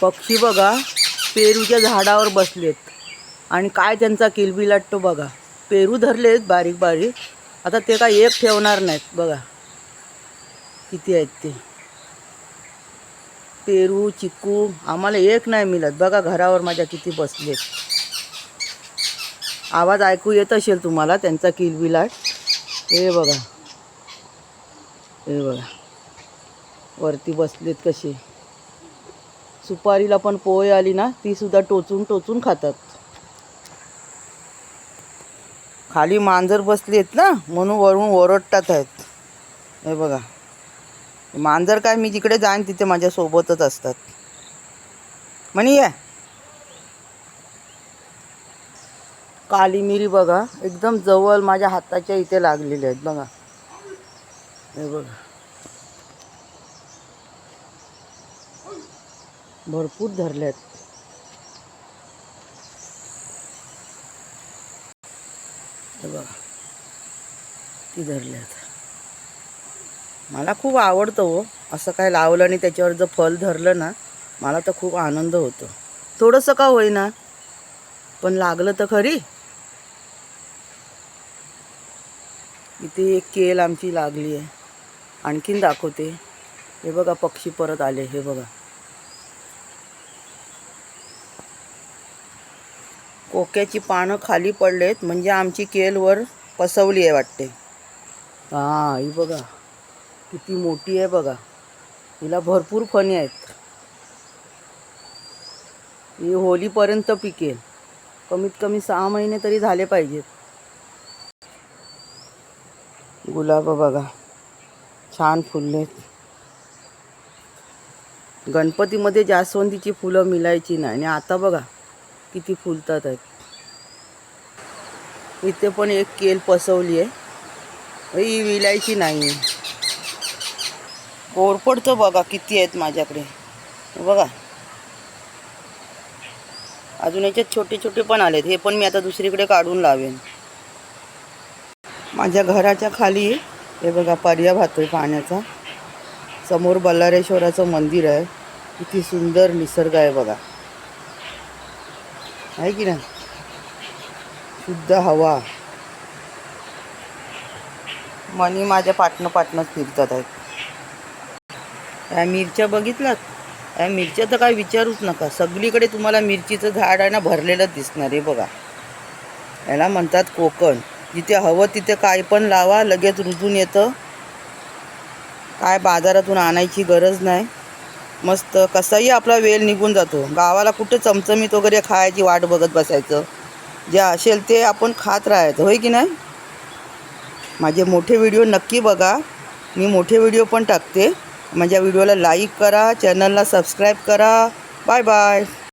पक्षी बघा पेरूच्या झाडावर बसलेत. आणि काय त्यांचा किलबिलाट तो बघा. पेरू धरलेत बारीक बारीक. आता ते काय एक ठेवणार नाहीत बघा. किती आहेत ते. पेरू चिकू आम्हाला एक नाही मिळत. बघा घरावर माझ्या किती बसलेत. आवाज ऐकू येत असेल तुम्हाला त्यांचा किलबिलाट हे बघा. हे बघा. वरती बसलेत कसे? सुपारीला पण पोहे आली ना ती सुद्धा टोचून टोचून खातात. खाली मांजर बसली आहेत ना म्हणून वरून ओरडतात आहेत. हे बघा. मांजर काय मी जिकडे जाईन तिथे माझ्या सोबतच असतात. म्हणी या. काली मिरी बघा एकदम जवळ माझ्या हाताच्या इथे लागलेले आहेत बघा. हे बघा. भरपूर धरल्यात बघा ती धरल्यात मला खूप आवडतं हो असं काय लावलं आणि त्याच्यावर जर फल धरलं ना मला तर खूप आनंद होतो. थोडंसं का होईना पण लागलं तर खरी. इथे एक केल आमची लागली आहे आणखीन दाखवते. हे बघा पक्षी परत आले हे बघा. कोक्याची पानं खाली पडलेत म्हणजे आमची केलवर पसवली आहे वाटते. हां ही बघा. किती मोठी आहे बघा. हिला भरपूर फणी आहेत. ही होलीपर्यंत पिकेल. कमीत कमी सहा महिने तरी झाले पाहिजेत. गुलाब बघा. छान फुललेत. गणपतीमध्ये जास्वंदीची फुलं मिळायची नाही. आणि आता बघा. किती फुलतात आहेत. इथे पण एक केल पसवली आहे. ही विलायची नाही कोरपडचं बघा किती आहेत माझ्याकडे. बघा. अजून याच्यात छोटे छोटे पण आलेत. हे पण मी आता दुसरीकडे काढून लावेन. माझ्या घराच्या खाली हे बघा पर्या भातोय पाण्याचा. समोर बल्लारेश्वराचं मंदिर आहे. किती सुंदर निसर्ग आहे बघा. आहे की नाही? शुद्ध हवा. मनी माझ्या पाटणं पाटणंच फिरतात आहेत. या मिरच्या बघितलात? या मिरच्या तर काय विचारूच नका. सगळीकडे तुम्हाला मिरचीचं झाड आहे ना भरलेलं दिसणार आहे बघा. याला म्हणतात कोकण. जिथे हवं तिथे काय पण लावा लगेच रुजून येतं. काय बाजारातून आणायची गरज नाही. मस्त कसाही आपला वेळ निघून जातो. गावाला कुठं चमचमीत वगैरे खायची वाट बघत बसायचं. जे असेल ते आपण खात राहायचं. होय की नाही? माझे मोठे व्हिडिओ नक्की बघा. मी मोठे व्हिडिओ पण टाकते. माझ्या व्हिडिओला लाईक करा चॅनलला सबस्क्राईब करा. Bye bye.